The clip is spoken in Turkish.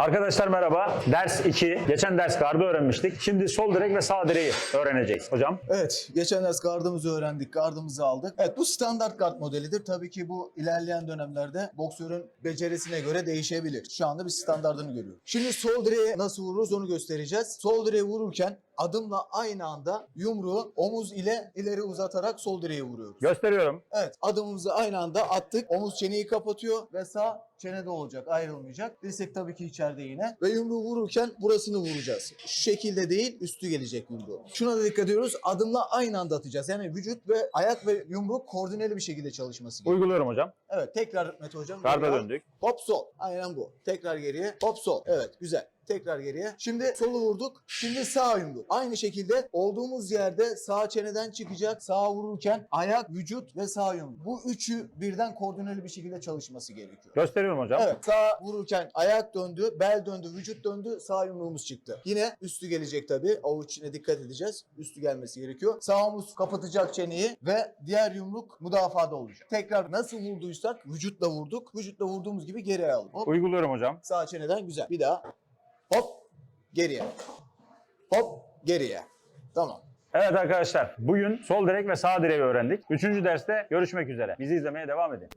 Arkadaşlar merhaba. Ders 2. Geçen ders gardı öğrenmiştik. Şimdi sol direk ve sağ direği öğreneceğiz. Hocam Evet, geçen ders gardımızı öğrendik, gardımızı aldık. Evet, bu standart gard modelidir. Tabii ki bu ilerleyen dönemlerde boksörün becerisine göre değişebilir. Şu anda bir standartını görüyoruz. Şimdi sol direğe nasıl vururuz onu göstereceğiz. Sol direğe vururken adımla aynı anda yumruğu omuz ile ileri uzatarak sol direğe vuruyoruz. gösteriyorum. Evet, adımımızı aynı anda attık. Omuz çeneyi kapatıyor ve sağ çenede olacak, ayrılmayacak. Dirsek tabii ki içeride yine. Ve yumruğu vururken burasını vuracağız. Şu şekilde değil, üstü gelecek yumruğu. Şuna da dikkat ediyoruz. Adımla aynı anda atacağız. Yani vücut ve ayak ve yumruk koordineli bir şekilde çalışması gerekiyor. Uyguluyorum hocam. Evet, tekrar Mete hocam. Al. döndük. Hop sol. Aynen bu. Tekrar geriye. Hop sol. Evet güzel. Tekrar geriye. Şimdi solu vurduk. Şimdi sağ yumruk. Aynı şekilde olduğumuz yerde sağ çeneden çıkacak. Sağ vururken ayak, vücut ve sağ yumruk. Bu üçü birden koordineli bir şekilde çalışması gerekiyor. Gösteriyorum hocam. Evet sağ vururken ayak döndü, bel döndü, vücut döndü, sağ yumruğumuz çıktı. Yine üstü gelecek tabii. Avuç içine dikkat edeceğiz. Üstü gelmesi gerekiyor. Sağ omuz kapatacak çeneyi ve diğer yumruk müdafada olacak. Tekrar nasıl vurduysak vücutla vurduk. Vücutla vurduğumuz gibi geri alalım. Hop Uyguluyorum hocam. sağ çeneden güzel. Bir daha. Hop geriye. Hop geriye. Tamam. Evet arkadaşlar bugün sol direk ve sağ direği öğrendik. Üçüncü derste görüşmek üzere. Bizi izlemeye devam edin.